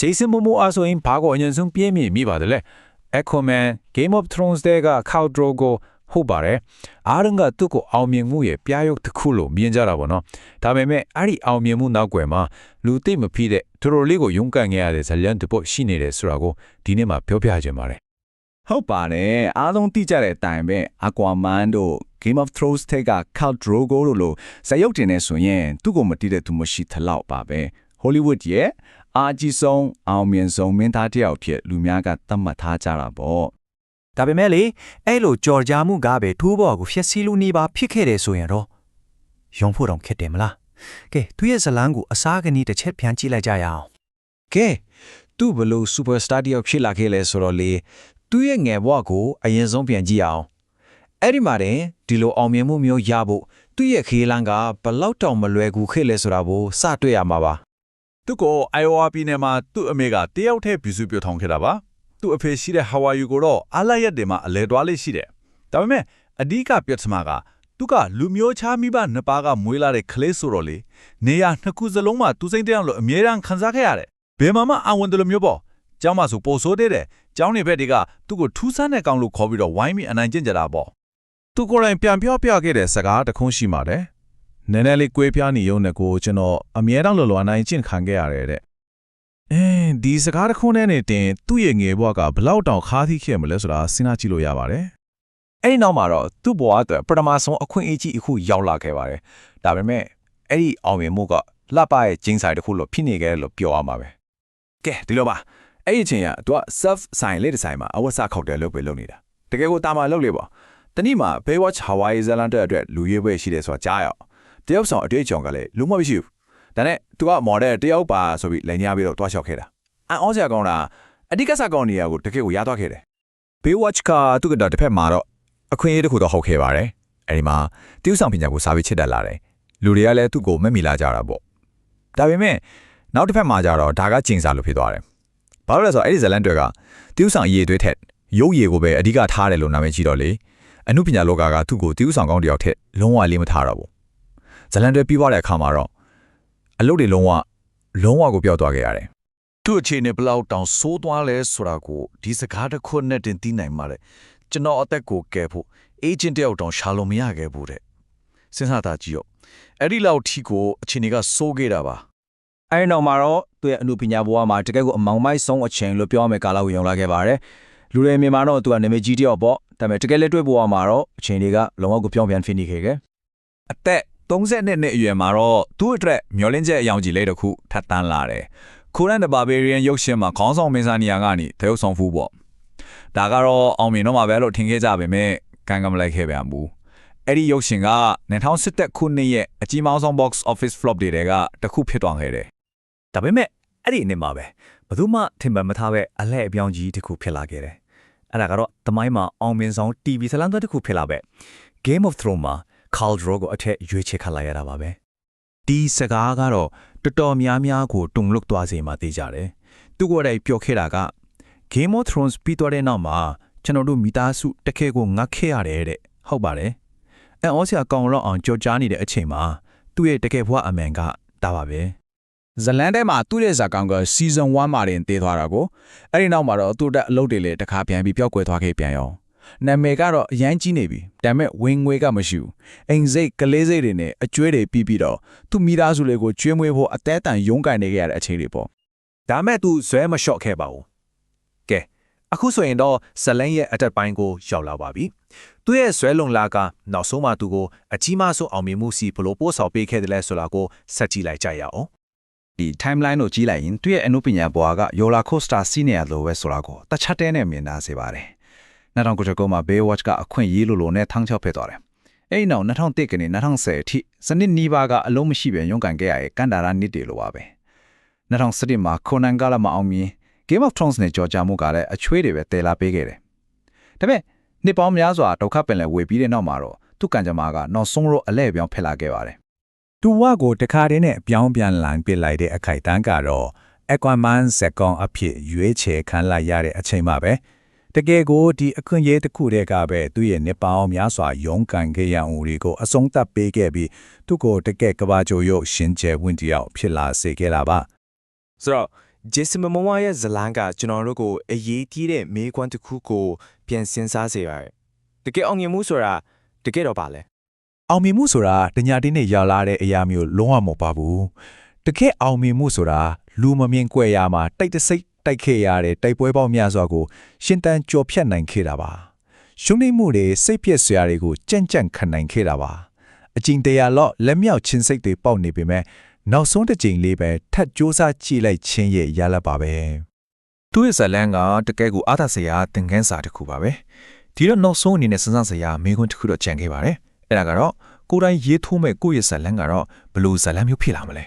ဂျေဆန်မိုမိုအားဆိုရင်ဘာကိုအရင်ဆုံးပြင်းမြင်မိပါတယ်လဲ Aquaman Game of Thrones တဲ့က Khal Drogo ဟုတ်ပါတယ်အားလုံးကသူ့ကိုအောင်မြင်မှုရဲ့ပြားရုပ်တစ်ခုလို့မြင်ကြတာပေါ့နော်ဒါပေမဲ့အဲ့ဒီအောင်မြင်မှုနောက်ွယ်မှာလူသိမဖိတဲ့တော်တော်လေးကိုယုံကန်ခဲ့ရတဲ့ဇလန်တစ်ပုတ်ရှိနေတယ်ဆိုတာကိုဒီနေ့မှာပြောပြခြင်းပါတယ်ဟုတ်ပါတယ်အားလုံးသိကြတဲ့အတိုင်းပဲ Aquaman တို့ Game of Thrones ထက်က Khal Drogo တို့လိုဇာတ်ရုပ်တင်နေဆိုရင်သူ့ကိုမတိတဲ့သူမရှိသလောက်ပါပဲ Hollywood ရဲ့အာကြီးဆုံးအောင်မြင်ဆုံးမင်းသားတစ်ယောက်ဖြစ်လူများကသတ်မှတ်ထားကြတာပေါ့ဒါပေမဲ့လေအဲ့လိုကြော်ကြားမှုကပဲထိုးဘော်ကိုဖျက်ဆီးလို့နေပါဖြစ်ခဲ့တယ်ဆိုရင်တော့ယုံဖို့တော့ခက်တယ်မလားကဲသူရဲ့ဇလန်းကိုအစားကနီးတစ်ချက်ပြန်ကြည့်လိုက်ကြရအောင်ကဲသူ့ဘလို့စူပါစတာတယောက်ဖြစ်လာခဲ့လဲဆိုတော့လေသူ့ရဲ့ငယ်ဘဝကိုအရင်ဆုံးပြန်ကြည့်အောင်အဲ့ဒီမှာတင်ဒီလိုအောင်မြင်မှုမျိုးရဖို့သူ့ရဲ့ခေးလန်းကဘလောက်တောင်မလွယ်ကူခဲ့လဲဆိုတာကိုစတွေ့ရမှာပါ သူ့ကို Iowa ပြည်နယ်မှာသူ့အမေကတယောက်တည်းပြစုပြထောင်ခဲ့တာပါသူ့အဖေရှိတဲ့ Hawaii ကိုတော့အားလိုက်ရက်တွေမှာအလဲတွားလေးရှိတယ်ဒါပေမဲ့အဓိကပြဿနာကသူကလူမျိုးခြားမိဘနှစ်ပါးကမွေးလာတဲ့ကလေးဆိုတော့လေနေရနှစ်ခုစလုံးမှာသူစိမ့်တဲ့အောင်လို့အမြဲတမ်းခံစားခဲ့ရတယ်ဘယ်မှာမှအဝန်တယ်လို့မျိုးပေါ့ကျောင်းမှာဆိုပိုဆိုးတဲ့တယ်ကျောင်းနေဘက်တွေကသူ့ကိုထူးဆန်းတဲ့ကောင်လို့ခေါ်ပြီးတော့ဝိုင်းပြီးအနိုင်ကျင့်ကြတာပေါ့သူကိုယ်တိုင်ပြန်ပြောပြခဲ့တဲ့စကားတစ်ခုရှိပါတယ်။ နည်းနည်းလေးကွေးပြားနေရုံနဲ့ကိုကျွန်တော်အမြဲတမ်းလော်လော်နိုင်ကျင့်ခံခဲ့ရတယ်တဲ့။အဲဒီစကားတစ်ခုနဲ့နေတင်သူ့ရဲ့ငယ်ဘဝကဘလောက်တောင်ခါးသီးခဲ့မလဲဆိုတာစဉ်းစားကြည့်လို့ရပါတယ်အဲ့ဒီနောက်မှာတော့သူ့ဘဝအတွက်ပထမဆုံးအခွင့်အရေးကြီးအခုရောက်လာခဲ့ပါတယ်ဒါပေမဲ့အဲ့ဒီအောင်မြင်မှုကလှပရဲ့ဂျင်းဆိုင်တစ်ခုလို့ဖြစ်နေခဲ့တယ်လို့ပြောရမှာပဲကဲဒီလိုပါအဲ့ဒီအချိန်ကသူက surf ဆိုင်လေးတစ်ဆိုင်မှာအဝတ်စားခောက်တယ်လို့ပဲလုပ်နေတာတကယ်ကိုတာမာလုပ်လေပေါ့တနည်းမှာ Baywatch Hawaii Zealand အတွက်လူရွေးပွဲရှိတယ်ဆိုတာကြားရအောင် တယောက်ဆောင်အတွေ့အကြုံကလည်းလုံးဝမရှိဘူးဒါနဲ့သူကမော်ဒယ်တယောက်ပါဆိုပြီးလည်ညာပြီးတော့တွားလျှောက်ခဲ့တာအန်အောစရာကောင်းတာအဓိကစားကောင်းနေရာကိုတကယ့်ကိုရသွားခဲ့တယ် Baywatch ကသူ့ကတော့တစ်ဖက်မှာတော့အခွင့်အရေးတစ်ခုတော့ဟုတ်ခဲ့ပါတယ်အဲဒီမှာတယောက်ဆောင်ပညာကိုစာပြီးချစ်တတ်လာတယ်လူတွေကလည်းသူ့ကိုမက်မိလာကြတာပေါ့ဒါပေမဲ့နောက်တစ်ဖက်မှာကြတော့ဒါကကျင်စာလို့ဖြစ်သွားတယ်ဘာလို့လဲဆိုတော့အဲ့ဒီဇလန်တွေကတယောက်ဆောင်အရေးသွေးထက်ရုပ်ရည်ကိုပဲအဓိကထားတယ်လို့နာမည်ကြီးတော့လေအမှုပညာလောကကသူ့ကိုတည်ဥဆောင်ကောင်းတယောက်ထက်လုံးဝလေးမထားတော့ဘူး ဇလန်တွေပြီးသွားတဲ့အခါမှာတော့အလုပ်တွေလုံးဝလုံးဝကိုပျောက်သွားခဲ့ရတယ်သူ့အခြေအနေဘယ်လောက်တောင်ဆိုးသွားလဲဆိုတာကိုဒီစကားတစ်ခုနဲ့တင်သိနိုင်ပါလေကျွန်တော်အသက်ကိုကယ်ဖို့အေဂျင့်တယောက်တောင်ရှာလို့မရခဲ့ဘူးတဲ့စဉ်းစားတာကြည့်ရောအဲ့ဒီလောက်ထိကိုအခြေအနေကဆိုးခဲ့တာပါအဲ့ဒီနောက်မှာတော့သူရဲ့အမှုပညာဘဝမှာတကယ်ကိုအမောင်မိုက်ဆုံးအချိန်လို့ပြောရမယ့်ကာလကိုရောက်လာခဲ့ပါတယ်လူတွေမြန်မာတော့သူကနာမည်ကြီးတယောက်ပေါ့ဒါပေမဲ့တကယ်လက်တွေ့ဘဝမှာတော့အချိန်တွေကလုံးဝကိုပြောင်းပြန်ဖြစ်နေခဲ့ခဲ့အသက် 32နှစ်အရွယ်မှာတော့သူ့အတွက်မျောလင်းချက်အယောင်ကြီးလေးတစ်ခုထပ်တန်းလာတယ်။ခိုရန်ဒဘာဘီရီယန်ရုပ်ရှင်မှာခေါင်းဆောင်မင်းစားနီယာကနေတရုပ်ဆောင်ဖူးပေါ့။ဒါကတော့အောင်မြင်တော့မှာပဲလို့ထင်ခဲ့ကြပေမဲ့ကံကမလိုက်ခဲ့ပြန်ဘူး။အဲ့ဒီရုပ်ရှင်က2017ခုနှစ်ရဲ့အကြီးမားဆုံး box office flop တွေတဲကတစ်ခုဖြစ်သွားခဲ့တယ်ဒါပေမဲ့အဲ့ဒီအနေမှာပဲဘယ်သူမှထင်မှတ်မထားပဲအလဲအပြောင်းကြီးတစ်ခုဖြစ်လာခဲ့တယ်အဲ့ဒါကတော့သမိုင်းမှာအောင်မြင်ဆုံး TV ဇာတ်လမ်းသွင်းတစ်ခုဖြစ်လာပဲ Game of Thrones မှာ Khal Drogo ကိုအထက်ရွေးချယ်ခတ်လိုက်ရတာပါပဲဒီစကားကတော့တော်တော်များများကိုတုန်လှုပ်သွားစေမှသိကြတယ်။သူကိုယ်တိုင်ပြောခဲ့တာက Game of Thrones ပြီးသွားတဲ့နောက်မှာကျွန်တော်တို့မိသားစုတစ်ခဲကိုငတ်ခဲ့ရတယ်တဲ့။ဟုတ်ပါတယ်။အန်အောစရာကောင်းလောက်အောင်ကြော်ကြားနေတဲ့အချိန်မှာသူ့ရဲ့တကယ်ဘဝအမှန်ကဒါပါပဲ။ဇလန်ထဲမှာသူ့ရဲ့ဇာကောင်က season 1မှာတင်တည်သွားတာကိုအဲ့ဒီနောက်မှာတော့သူ့တက်အလုပ်တွေလည်းတစ်ခါပြန်ပြီးပျောက်ကွယ်သွားခဲ့ပြန်ရော နာမည်ကတော့အရန်ကြီးနေပြီဒါပေမဲ့ဝင်ငွေကမရှိဘူးအိမ်စိတ်ကလေးစိတ်တွေနဲ့အကျွေးတွေပြီးပြီးတော့သူ့မိသားစုလေးကိုကျွေးမွေးဖို့အသေးတန်ရုန်းကန်နေခဲ့ရတဲ့အခြေအနေပေါ့ဒါမဲ့သူဇွဲမလျှော့ခဲ့ပါဘူးကဲအခုဆိုရင်တော့ဇလန်ရဲ့အတက်ပိုင်းကိုရောက်လာပါပြီသူရဲ့ဇွဲလုံလာကနောက်ဆုံးမှသူကိုအကြီးမားဆုံးအောင်မြင်မှုစီဘလို့ပို့ဆောင်ပေးခဲ့တယ်လဲဆိုတာကိုဆက်ကြည့်လိုက်ကြရအောင်ဒီ timeline ကိုကြည့်လိုက်ရင်သူ့ရဲ့အနုပညာဘွားက Yola Coaster စီးနေရလို့ပဲဆိုတာကိုတခြားတဲနဲ့မြင်နာစေပါတယ် 2009မှာ Baywatch ကအခွင့်အရေးလိုလိုနဲ့ထန်းချောက်ဖြစ်သွားတယ်အဲ့ဒီနောက်2001ကနေ2010အထိစနစ်နီးပါးကအလုံးမရှိပဲရုန်းကန်ခဲ့ရတဲ့ကန်ဒါရာနစ်တွေလိုပါပဲ2017မှာ Conan ကလည်းမအောင်မြင် Game of Thrones နဲ့ကြော်ကြမှုကလည်းအချွေးတွေပဲတည်လာပေးခဲ့တယ်ဒါပေမဲ့နှစ်ပေါင်းများစွာဒုက္ခပင်လယ်ဝေပြီးတဲ့နောက်မှာတော့သူ့ကံကြမ္မာကနောက်ဆုံးတော့အလဲအပြောင်းဖြစ်လာခဲ့ပါတယ်သူဝကိုတခါတည်းနဲ့အပြောင်းပြန်လန်ပစ်လိုက်တဲ့အခိုက်အတန်းကတော့ Aquaman ဇက်ကောင်အဖြစ်ရွေးချယ်ခံလိုက်ရတဲ့အချိန်မှပဲ တကယ်ကိုဒီအခွင့်အရေးတစ်ခုတည်းကပဲသူ့ရဲ့နှစ်ပေါင်းများစွာရုန်းကန်ခဲ့ရမှုတွေကိုအဆုံးသတ်ပေးခဲ့ပြီးသူ့ကိုတကယ်ကဘာကြိုရုပ်ရှင်ကျယ်ဝင့်တယောက်ဖြစ်လာစေခဲ့တာပါဆိုတော့ဂျေစမမမရဲ့ဇလန်ကကျွန်တော်တို့ကိုအရေးကြီးတဲ့မေးခွန်းတစ်ခုကိုပြန်စဉ်းစားစေရတယ်တကယ်အောင်မြင်မှုဆိုတာတကယ်တော့ပါလဲအောင်မြင်မှုဆိုတာတညာတင်းနဲ့ရောက်လာတဲ့အရာမျိုးလုံးဝမဟုတ်ပါဘူးတကယ်အောင်မြင်မှုဆိုတာလူမမြင်ကွယ်ရာမှာတိတ်တဆိတ် တိုက်ခဲ့ရတဲ့တိုက်ပွဲပေါင်းများစွာကိုရှင်တန်ကြော်ဖြတ်နိုင်ခဲ့တာပါရှုံးနိမ့်မှုတွေစိတ်ပြည့်စရာတွေကိုကြံ့ကြံ့ခံနိုင်ခဲ့တာပါအကျဉ်တရာလော့လက်မြောက်ချင်းစိတ်တွေပေါက်နေပေမဲ့နောက်ဆုံးတစ်ကြိမ်လေးပဲထပ်စူးစမ်းကြည့်လိုက်ခြင်းရဲ့ရလဒ်ပါပဲသူ့ရဲ့ဇလန်ကတကယ်ကိုအားသာစရာသင်ခန်းစာတစ်ခုပါပဲဒီတော့နောက်ဆုံးအနေနဲ့စဉ်းစားစရာမိခွန်းတစ်ခုတော့ကြံခဲ့ပါတယ်အဲ့ဒါကတော့ကိုယ်တိုင်ရေးထိုးမဲ့ကိုယ့်ရဲ့ဇလန်ကတော့ဘယ်လို့ဇလန်မျိုးဖြစ်လာမလဲ